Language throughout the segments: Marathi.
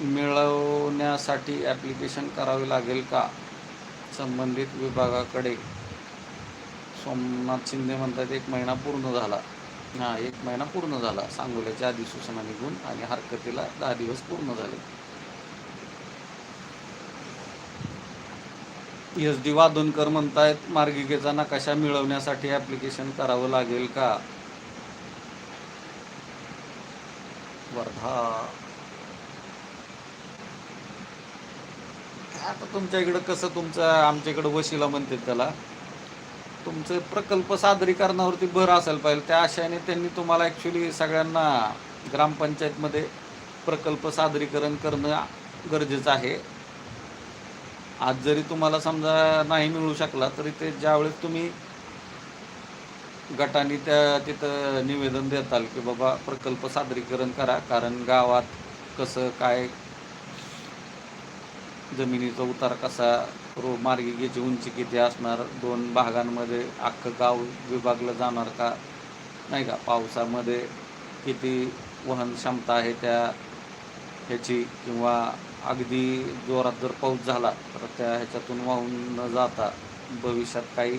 मिळवण्यासाठी ॲप्लिकेशन करावे लागेल का? संबंधित विभागाकडे. सोमनाथ शिंदे म्हणतात एक महिना पूर्ण झाला. हां एक महिना पूर्ण झाला. सांगोल्याच्या अधिसूचना निघून आणि हरकतीला दहा दिवस पूर्ण झाले. एस डी वादनकर म्हणतायत मार्गिकेचा नकाशा मिळवण्यासाठी ॲप्लिकेशन करावं लागेल का? वर्धा आता तुमच्या इकडं कसं तुमचं आमच्या इकडं वशिला म्हणतात त्याला. तुमचं प्रकल्प सादरीकरणावरती भर असायला पाहिजे. त्या आशयाने त्यांनी तुम्हाला ॲक्च्युली सगळ्यांना ग्रामपंचायतमध्ये प्रकल्प सादरीकरण करणं गरजेचं आहे. आज जरी तुम्हाला समजा नाही मिळू शकला तरी ते ज्यावेळेस तुम्ही गटाने त्या तिथं निवेदन देताल की बाबा प्रकल्प सादरीकरण करा कारण गावात कसं काय जमिनीचा उतार कसा रो मार्गिकेची उंची किती असणार? दोन भागांमध्ये अख्खं गाव विभागलं जाणार का? नाही का? पावसामध्ये किती वहन क्षमता आहे त्या ह्याची? किंवा अगदी जोरात जर पाऊस झाला तर त्या ह्याच्यातून वाहून न जाता भविष्यात काही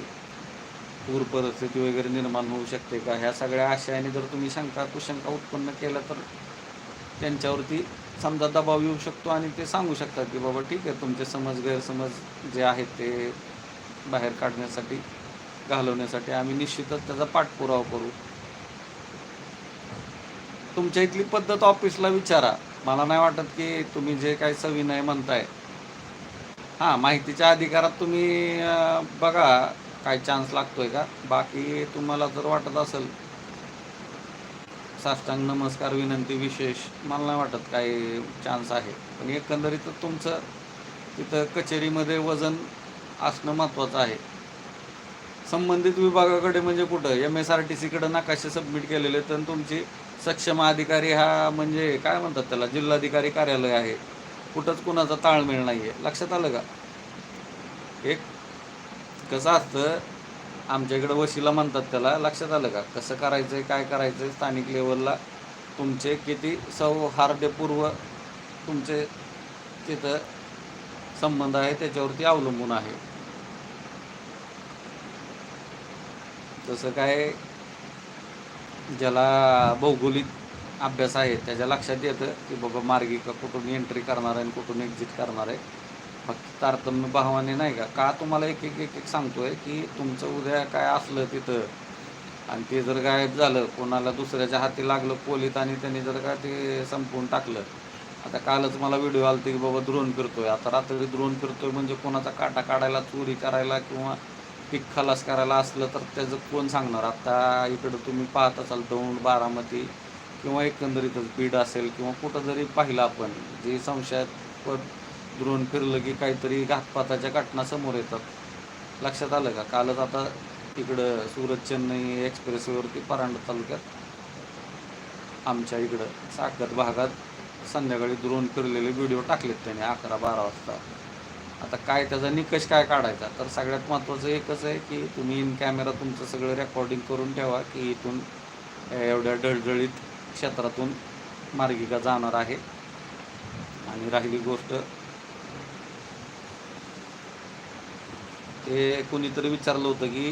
पूर परिस्थिती वगैरे निर्माण होऊ शकते का? ह्या सगळ्या आशयाने जर तुम्ही शंका कुशंका उत्पन्न केल्या तर त्यांच्यावरती समजा दबाव येऊ शकतो आणि ते सांगू शकतात की बाबा ठीक आहे तुमचे समज गैरसमज जे आहेत ते बाहेर काढण्यासाठी घालवण्यासाठी आम्ही निश्चितच त्याचा पाठपुरावा करू. तुमच्या इथली पद्धत ऑफिसला विचारा. मला नाही वाटत की तुम्ही जे काही सविनय म्हणताय. हां माहितीच्या अधिकारात तुम्ही बघा काय चान्स लागतोय का? बाकी तुम्हाला जर वाटत असेल साष्टांग नमस्कार विनंती विशेष. मला नाही वाटत काही चान्स आहे. पण एकंदरीत तुमचं तिथं कचेरीमध्ये वजन असणं महत्त्वाचं आहे. संबंधित विभागाकडे म्हणजे कुठं? एम एस आर टी सीकडं नकाशे सबमिट केलेले तर तुमची सक्षम अधिकारी हा म्हणजे काय म्हणतात त्याला? जिल्हाधिकारी कार्यालय आहे. कुठंच कुणाचा ताळमेळ नाही आहे लक्षात आलं का? एक कसं असतं आमच्याकडं वशिला म्हणतात त्याला लक्षात आलं का? कसं करायचं आहे काय करायचं आहे स्थानिक लेवलला तुमचे किती सौहार्दपूर्व तुमचे तिथं संबंध आहे त्याच्यावरती अवलंबून आहे. तसं काय ज्याला भौगोलिक अभ्यास आहे त्याच्या लक्षात येतं की बाबा मार्गिका कुठून एंट्री करणार आहे आणि कुठून एक्झिट करणार आहे. फक्त तारतम्य भावाने नाही का? का तुम्हाला एक एक एक एक सांगतोय की तुमचं उद्या काय असलं तिथं आणि ते जर गायब झालं कोणाला दुसऱ्याच्या हाती लागलं पोलीत आणि त्यांनी जर का ते संपवून टाकलं. आता कालच मला व्हिडिओ आलते की बाबा द्रोण फिरतोय. आता रात्री द्रोण फिरतोय म्हणजे कोणाचा काटा काढायला चोरी करायला किंवा पीक खलास करायला असलं तर त्याचं कोण सांगणार? आता इकडं तुम्ही पाहत असाल दौंड बारामती किंवा एकंदरीतच बीड असेल किंवा कुठं जरी पाहिलं आपण जे संशयास्पद द्रोण फिरलं की काहीतरी घातपाताच्या घटना समोर येतात. लक्षात आलं का? कालच आता इकडं सुरत चेन्नई एक्सप्रेसवेवरती परांडा तालुक्यात आमच्या इकडं साखर भागात संध्याकाळी द्रोण फिरलेले व्हिडिओ टाकलेत त्याने अकरा बारा वाजता. आता काय त्याचा निकष काय काढायचा? तर सगळ्यात महत्त्वाचं एकच आहे की तुम्ही इन कॅमेरा तुमचं सगळं रेकॉर्डिंग करून ठेवा की इथून एवढ्या डळडळीत क्षेत्रातून मार्गिका जाणार आहे. आणि राहिली गोष्ट ते कोणीतरी विचारलं होतं की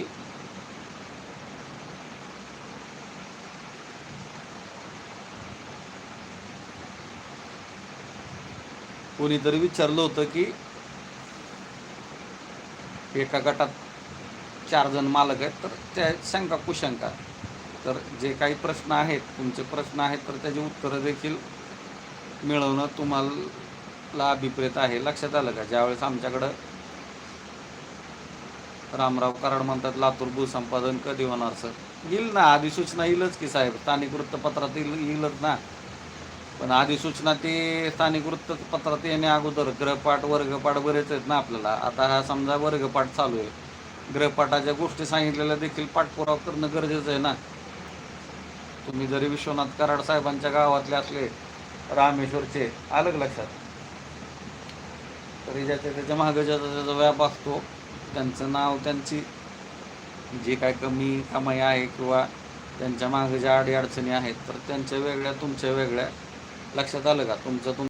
कोणीतरी विचारलं होतं की एका गटात चार जण मालक आहेत तर त्या शंका कुशंका तर जे काही प्रश्न आहेत तुमचे प्रश्न आहेत तर त्याची उत्तरं देखील मिळवणं तुम्हाला अभिप्रेत आहे. लक्षात आलं का? ज्यावेळेस आमच्याकडं रामराव कराड म्हणतात लातूर भूसंपादन कधी होणार सर? येईल ना अधिसूचना येईलच की साहेब. स्थानिक वृत्तपत्रात येईल येईलच ना. पण अधिसूचना ते स्थानिक वृत्तपत्रात येण्या अगोदर ग्रहपाठ वर्गपाठ बरेच आहेत ना आपल्याला. आता हा समजा वर्गपाठ चालू आहे. ग्रहपाठाच्या गोष्टी सांगितलेल्या देखील पाठपुरावा करणं गरजेचं आहे ना. तुम्ही जरी विश्वनाथ कराड साहेबांच्या गावातले असले रामेश्वरचे आलं लक्षात? तरी ज्याच्या त्याच्या मागं ज्याचा त्याचा व्याप असतो. त्यांचं नाव त्यांची जी काय कमी कमाई आहे किंवा त्यांच्या मागे ज्या अडीअडचणी आहेत तर त्यांच्या वेगळ्या तुमच्या वेगळ्या लक्षात आलं का? तुमचं तुम